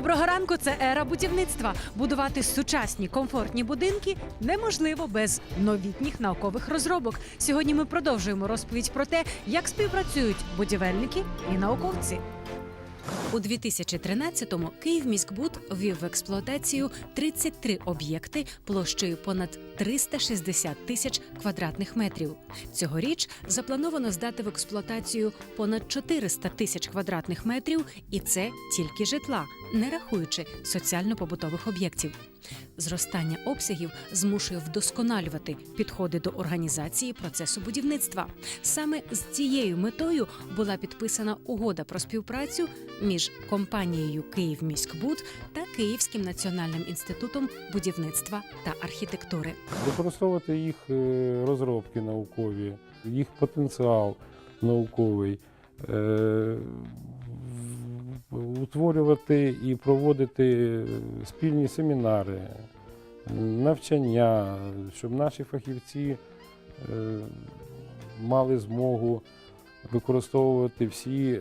Доброго ранку, це ера будівництва. Будувати сучасні комфортні будинки неможливо без новітніх наукових розробок. Сьогодні ми продовжуємо розповідь про те, як співпрацюють будівельники і науковці. У 2013-му Київміськбуд ввів в експлуатацію 33 об'єкти площею понад 360 тисяч квадратних метрів. Цьогоріч заплановано здати в експлуатацію понад 400 тисяч квадратних метрів, і це тільки житла, не рахуючи соціально-побутових об'єктів. Зростання обсягів змушує вдосконалювати підходи до організації процесу будівництва. Саме з цією метою була підписана угода про співпрацю між компанією «Київміськбуд» та Київським національним інститутом будівництва та архітектури. використовувати їх е, розробки наукові, їх потенціал науковий, е, утворювати і проводити спільні семінари, навчання, щоб наші фахівці е, мали змогу використовувати всі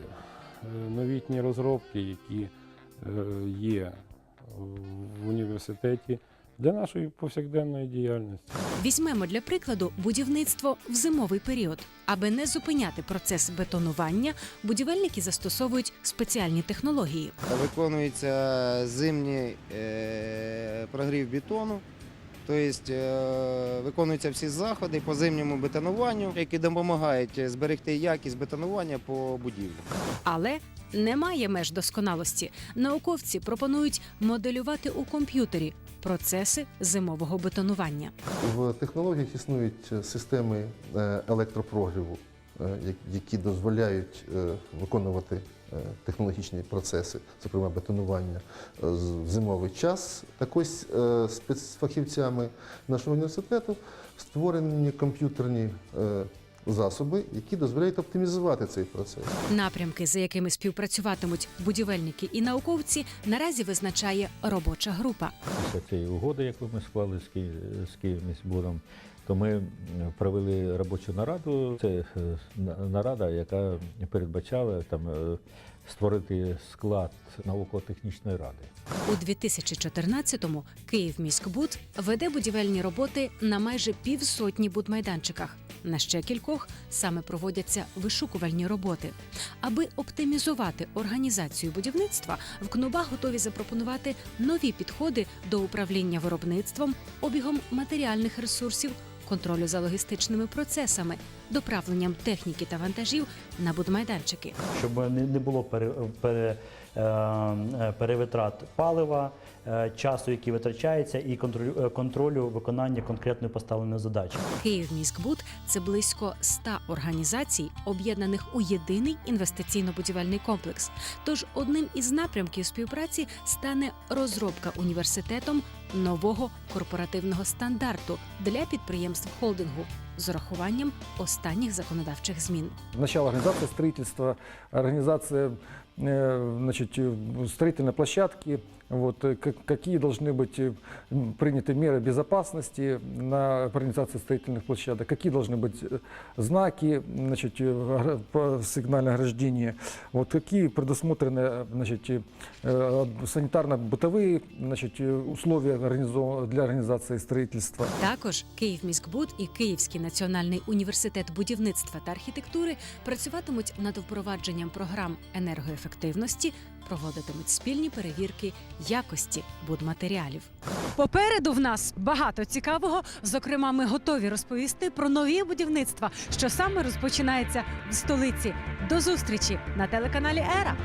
новітні розробки, які є в університеті для нашої повсякденної діяльності. Візьмемо для прикладу будівництво в зимовий період. Аби не зупиняти процес бетонування, будівельники застосовують спеціальні технології. Виконується зимній е, прогрів бетону. Тобто е, виконуються всі заходи по зимньому бетонуванню, які допомагають зберегти якість бетонування по будівлі. Але немає меж досконалості. Науковці пропонують моделювати у комп'ютері процеси зимового бетонування. В технологіях існують е, системи е, електропрогріву, які дозволяють виконувати технологічні процеси, зокрема бетонування, е, в зимовий час. Так ось е, спецфахівцями нашого університету створені комп'ютерні е, засоби, які дозволяють оптимізувати цей процес. Напрямки, за якими співпрацюватимуть будівельники і науковці, наразі визначає робоча група. після цієї угоди, яку ми склали з Ки- з Київміськбудом, то ми провели робочу нараду. Це е, нарада, яка передбачала там е, створити склад науково-технічної ради. У 2014-му Київміськбуд веде будівельні роботи на майже півсотні будмайданчиках. На ще кількох саме проводяться вишукувальні роботи. Аби оптимізувати організацію будівництва, в КНУБА готові запропонувати нові підходи до управління виробництвом, обігом матеріальних ресурсів, контролю за логістичними процесами, доправленням техніки та вантажів на будмайданчики. щоб не, було пере, пере, перевитрат палива, е, часу, який витрачається, і контролю, е, контролю виконання конкретної поставленої задачі. Київміськбуд це близько 100 організацій, об'єднаних у єдиний інвестиційно-будівельний комплекс. Тож одним із напрямків співпраці стане розробка університетом нового корпоративного стандарту для підприємств холдингу з урахуванням останніх законодавчих змін. Начало організація будівництва, організація значить, значит, э, строительной площадки, вот, э, как- какие должны быть э, м, приняты меры безопасности на организации строительных площадок, какие должны быть э, знаки, значит, э, огр- по- сигнальное ограждение, вот, какие предусмотрены э, значит, э, э, санитарно-бытовые значит, э, условия организо- для организации строительства. Також Київміськбуд і Київський національний університет будівництва та архітектури працюватимуть над впровадженням програм енергоефективності, проводитимуть спільні перевірки якості будматеріалів. Попереду в нас багато цікавого. Зокрема, ми готові розповісти про нові будівництва, що саме розпочинається в столиці. До зустрічі на телеканалі Ера.